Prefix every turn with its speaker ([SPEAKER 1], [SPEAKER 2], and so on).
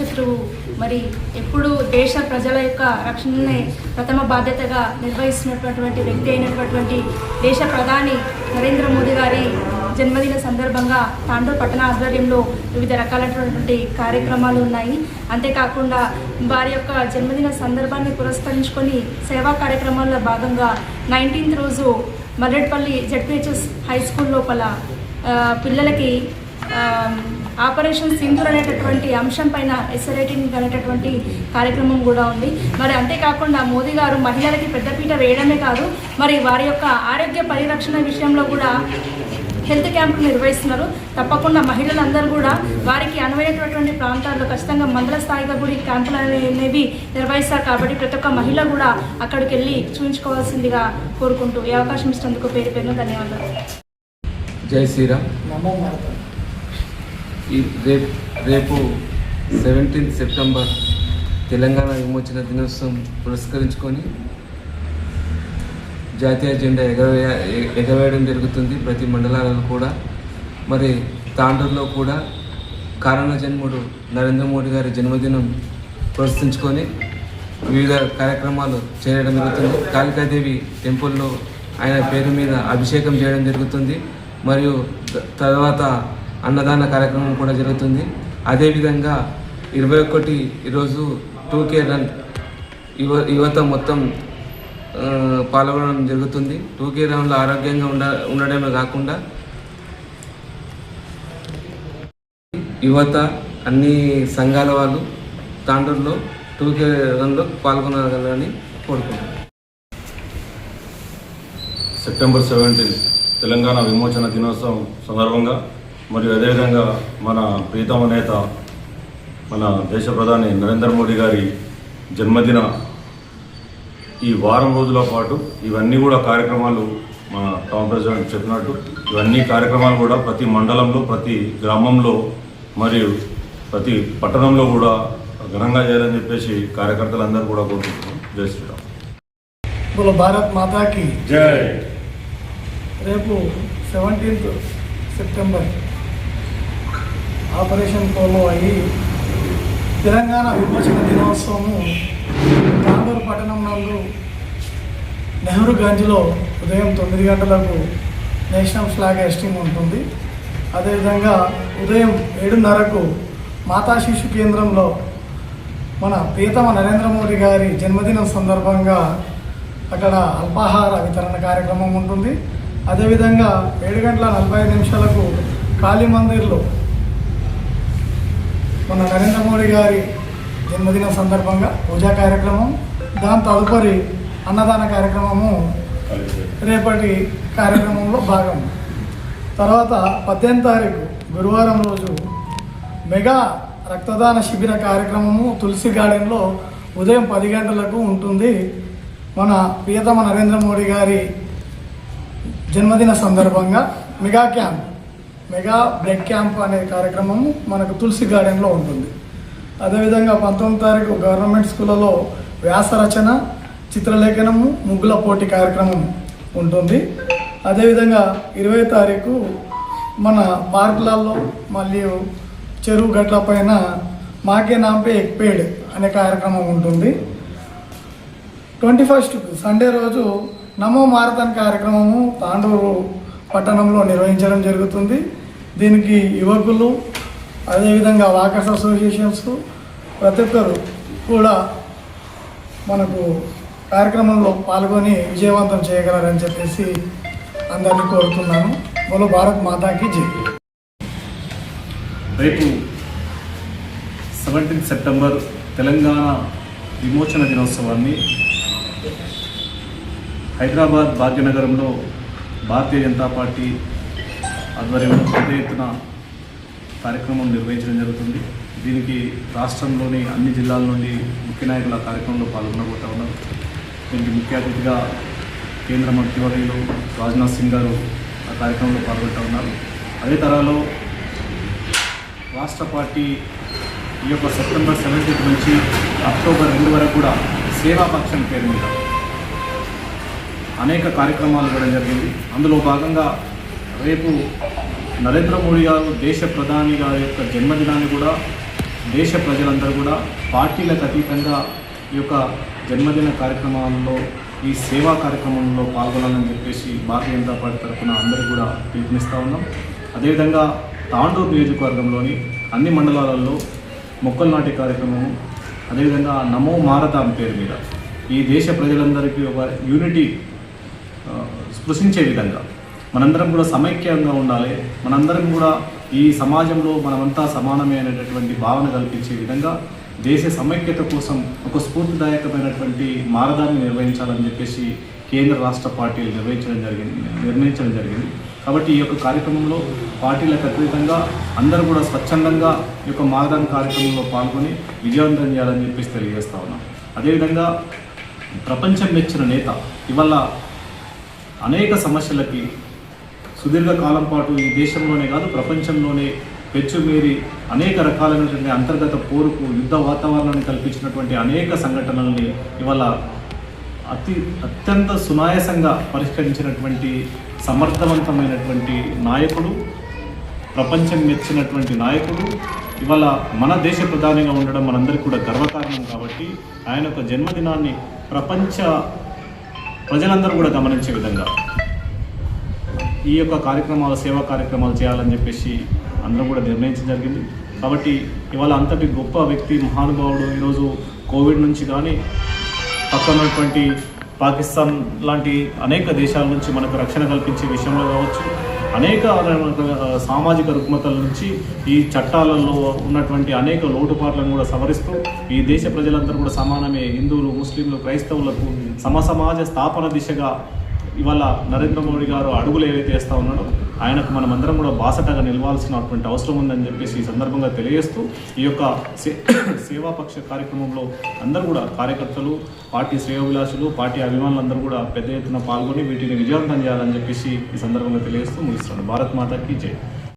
[SPEAKER 1] శత్రువు మరి ఎప్పుడు దేశ ప్రజల యొక్క రక్షణనే ప్రథమ బాధ్యతగా నిర్వహిస్తున్నటువంటి వ్యక్తి అయినటువంటి దేశ ప్రధాని నరేంద్ర మోదీ గారి జన్మదిన సందర్భంగా తాండూరు పట్టణ ఆధ్వర్యంలో వివిధ రకాలైనటువంటి కార్యక్రమాలు ఉన్నాయి. అంతేకాకుండా వారి యొక్క జన్మదిన సందర్భాన్ని పురస్కరించుకొని సేవా కార్యక్రమాల్లో భాగంగా నైన్టీన్త్ రోజు మర్రెడ్పల్లి జడ్పిహెచ్ఎస్ హై స్కూల్ లోపల పిల్లలకి ఆపరేషన్ సింధూర్ అనేటటువంటి అంశం పైన ఎస్సరేటింగ్ అనేటటువంటి కార్యక్రమం కూడా ఉంది. మరి అంతేకాకుండా మోదీ గారు మహిళలకి పెద్దపీట వేయడమే కాదు మరి వారి యొక్క ఆరోగ్య పరిరక్షణ విషయంలో కూడా హెల్త్ క్యాంపులు నిర్వహిస్తున్నారు. తప్పకుండా మహిళలందరూ కూడా వారికి అనువైనటువంటి ప్రాంతాల్లో ఖచ్చితంగా మండల స్థాయిగా కూడా ఈ క్యాంపులు అనేవి నిర్వహిస్తారు కాబట్టి ప్రతి ఒక్క మహిళ కూడా అక్కడికి వెళ్ళి చూపించుకోవాల్సిందిగా కోరుకుంటూ ఈ అవకాశం ఇచ్చినందుకు పేరు పేరున ధన్యవాదాలు.
[SPEAKER 2] జై శ్రీరామ్. ఈ రేపు రేపు సెవెంటీన్త్ సెప్టెంబర్ తెలంగాణ విమోచన దినోత్సవం పురస్కరించుకొని జాతీయ జెండా ఎగవేయ ఎగవేయడం జరుగుతుంది ప్రతి మండలాలలో కూడా. మరి తాండూరులో కూడా కారణ జన్ముడు నరేంద్ర మోడీ గారి జన్మదినం పురస్కరించుకొని వివిధ కార్యక్రమాలు చేయడం జరుగుతుంది. కాళికాదేవి టెంపుల్లో ఆయన పేరు మీద అభిషేకం చేయడం జరుగుతుంది. మరియు తర్వాత అన్నదాన కార్యక్రమం కూడా జరుగుతుంది. అదేవిధంగా ఇరవై ఒకటి ఈరోజు టూ కే రన్ యువ యువత మొత్తం పాల్గొనడం జరుగుతుంది. టూ కే రన్లో ఆరోగ్యంగా ఉండ ఉండడమే కాకుండా యువత అన్ని సంఘాల వాళ్ళు తాండూరులో టూ కే రన్లో పాల్గొనగలని కోరుకుంటున్నాను
[SPEAKER 3] సెప్టెంబర్ సెవెంటీన్ తెలంగాణ విమోచన దినోత్సవం సందర్భంగా మరియు అదేవిధంగా మన ప్రీతమ నేత మన దేశ ప్రధాని నరేంద్ర మోడీ గారి జన్మదిన ఈ వారం రోజుల పాటు ఇవన్నీ కూడా కార్యక్రమాలు మన టౌన్ ప్రెసిడెంట్ చెప్పినట్టు ఇవన్నీ కార్యక్రమాలు కూడా ప్రతి మండలంలో ప్రతి గ్రామంలో మరియు ప్రతి పట్టణంలో కూడా ఘనంగా చేయాలని చెప్పేసి కార్యకర్తలందరూ కూడా కోరుకుంటున్నాం. జై శ్రీరామ్.
[SPEAKER 4] బోలో భారత్ మాతాకి
[SPEAKER 3] జై.
[SPEAKER 4] రేపు సెవెంటీన్త్ సెప్టెంబర్ ఆపరేషన్ పోలో అయ్యి తెలంగాణ విమోచన దినోత్సవము తాండూరు పట్టణం నందు నెహ్రూ గంజ్లో ఉదయం తొమ్మిది గంటలకు నేషనల్ ఫ్లాగ్ హెస్టింగ్ ఉంటుంది. అదేవిధంగా ఉదయం ఏడున్నరకు మాతా శిశు కేంద్రంలో మన ప్రియతమ నరేంద్ర మోడీ గారి జన్మదినం సందర్భంగా అక్కడ అల్పాహార వితరణ కార్యక్రమం ఉంటుంది. అదేవిధంగా ఏడు గంటల నలభై నిమిషాలకు కాళీ మందిర్లో మన నరేంద్ర మోడీ గారి జన్మదిన సందర్భంగా పూజా కార్యక్రమం దాని తదుపరి అన్నదాన కార్యక్రమము రేపటి కార్యక్రమంలో భాగం. తర్వాత పద్దెనిమిది తారీఖు గురువారం రోజు మెగా రక్తదాన శిబిర కార్యక్రమము తులసి గార్డెన్లో ఉదయం పది గంటలకు ఉంటుంది. మన ప్రియతమ నరేంద్ర మోడీ గారి జన్మదిన సందర్భంగా mega camp. Mega blood camp అనే కార్యక్రమము మనకు తులసి గార్డెన్లో ఉంటుంది. అదేవిధంగా పంతొమ్మిది తారీఖు గవర్నమెంట్ స్కూళ్ళలో వ్యాసరచన చిత్రలేఖనము ముగ్గుల పోటీ కార్యక్రమం ఉంటుంది. అదేవిధంగా ఇరవై తారీఖు మన పార్కులలో మరియు చెరువు గట్ల పైన మాకే నాంపే ఎక్పేడ్ అనే కార్యక్రమం ఉంటుంది. ట్వంటీ ఫస్ట్ సండే రోజు నమో మారథాన్ కార్యక్రమము తాండూరు పట్టణంలో నిర్వహించడం జరుగుతుంది. దీనికి యువకులు అదేవిధంగా వాకర్స్ అసోసియేషన్స్ ప్రతి ఒక్కరు కూడా మనకు కార్యక్రమంలో పాల్గొని విజయవంతం చేయగలరని చెప్పేసి అందరినీ కోరుతున్నాను. బోలో భారత్ మాతాకి జై.
[SPEAKER 5] రేపు సెవెంటీన్త్ సెప్టెంబర్ తెలంగాణ విమోచన దినోత్సవాన్ని హైదరాబాద్ భాగ్యనగరంలో భారతీయ జనతా పార్టీ ఆధ్వర్యంలో పెద్ద ఎత్తున కార్యక్రమం నిర్వహించడం జరుగుతుంది. దీనికి రాష్ట్రంలోని అన్ని జిల్లాల నుండి ముఖ్య నాయకుల కార్యక్రమంలో పాల్గొనబోతా ఉన్నారు. దీనికి ముఖ్య అతిథిగా కేంద్ర మంత్రివర్యులు రాజ్నాథ్ సింగ్ గారు ఆ కార్యక్రమంలో పాల్గొంటూ ఉన్నారు. అదే తరాలో రాష్ట్ర పార్టీ ఈ యొక్క సెప్టెంబర్ సెవెంటీన్త్ నుంచి అక్టోబర్ రెండు వరకు కూడా సేవాపక్షం పేరు మీద అనేక కార్యక్రమాలు ఇవ్వడం జరిగింది. అందులో భాగంగా రేపు నరేంద్ర మోడీ గారు దేశ ప్రధాని గారి యొక్క జన్మదినాన్ని కూడా దేశ ప్రజలందరూ కూడా పార్టీలకు అతీతంగా ఈ యొక్క జన్మదిన కార్యక్రమాల్లో ఈ సేవా కార్యక్రమంలో పాల్గొనాలని చెప్పేసి భారతీయ జనతా పార్టీ తరఫున అందరూ కూడా పిలుపునిస్తూ ఉన్నాం. అదేవిధంగా తాండూరు నియోజకవర్గంలోని అన్ని మండలాలలో మొక్కలు నాటే కార్యక్రమము అదేవిధంగా నమో మారతాం పేరు మీద ఈ దేశ ప్రజలందరికీ ఒక యూనిటీ స్పృశించే విధంగా మనందరం కూడా సమైక్యంగా ఉండాలి. మనందరం కూడా ఈ సమాజంలో మనమంతా సమానమే అనేటటువంటి భావన కల్పించే విధంగా దేశ సమైక్యత కోసం ఒక స్ఫూర్తిదాయకమైనటువంటి మారదాన్ని నిర్వహించాలని చెప్పేసి కేంద్ర రాష్ట్ర పార్టీలు నిర్వహించడం జరిగింది నిర్ణయించడం జరిగింది. కాబట్టి ఈ యొక్క కార్యక్రమంలో పార్టీలకు అతీతంగా అందరూ కూడా స్వచ్ఛందంగా ఈ యొక్క మారదాన్ కార్యక్రమంలో పాల్గొని విజయవంతం చేయాలని చెప్పేసి తెలియజేస్తా ఉన్నాం. అదేవిధంగా ప్రపంచం మెచ్చిన నేత ఇవాళ అనేక సమస్యలకి సుదీర్ఘ కాలం పాటు ఈ దేశంలోనే కాదు ప్రపంచంలోనే పెచ్చుమీరి అనేక రకాలైనటువంటి అంతర్గత పోరుకు యుద్ధ వాతావరణాన్ని కల్పించినటువంటి అనేక సంఘటనల్ని ఇవాళ అతి అత్యంత సునాయాసంగా పరిష్కరించినటువంటి సమర్థవంతమైనటువంటి నాయకుడు ప్రపంచం మెచ్చినటువంటి నాయకుడు ఇవాళ మన దేశ ప్రధానిగా ఉండడం మనందరికీ కూడా గర్వకారణం కాబట్టి ఆయన యొక్క జన్మదినాన్ని ప్రపంచ ప్రజలందరూ కూడా గమనించే విధంగా ఈ యొక్క కార్యక్రమాలు సేవా కార్యక్రమాలు చేయాలని చెప్పేసి అందరం కూడా నిర్ణయించడం జరిగింది. కాబట్టి ఇవాళ అంతటి గొప్ప వ్యక్తి మహానుభావుడు ఈరోజు కోవిడ్ నుంచి కానీ పక్కనటువంటి పాకిస్తాన్ లాంటి అనేక దేశాల నుంచి మనకు రక్షణ కల్పించే విషయంలో కావచ్చు అనేక సామాజిక రుగ్మతల నుంచి ఈ చట్టాలలో ఉన్నటువంటి అనేక లోటుపాట్లను కూడా సవరిస్తూ ఈ దేశ ప్రజలందరూ కూడా సమానమే హిందువులు ముస్లింలు క్రైస్తవులకు సమసమాజ స్థాపన దిశగా ఇవాళ నరేంద్ర మోడీ గారు అడుగులు ఏవైతే వేస్తూ ఉన్నాడో ఆయనకు మనం అందరం కూడా బాసటగా నిలవాల్సినటువంటి అవసరం ఉందని చెప్పేసి ఈ సందర్భంగా తెలియజేస్తూ ఈ యొక్క సే సేవాపక్ష కార్యక్రమంలో అందరూ కూడా కార్యకర్తలు పార్టీ శ్రేయోభిలాషులు పార్టీ అభిమానులు అందరూ కూడా పెద్ద ఎత్తున పాల్గొని వీటిని విజయవంతం చేయాలని చెప్పేసి ఈ సందర్భంగా తెలియజేస్తూ ముగిస్తున్నాను. భారత్ మాతకి జై.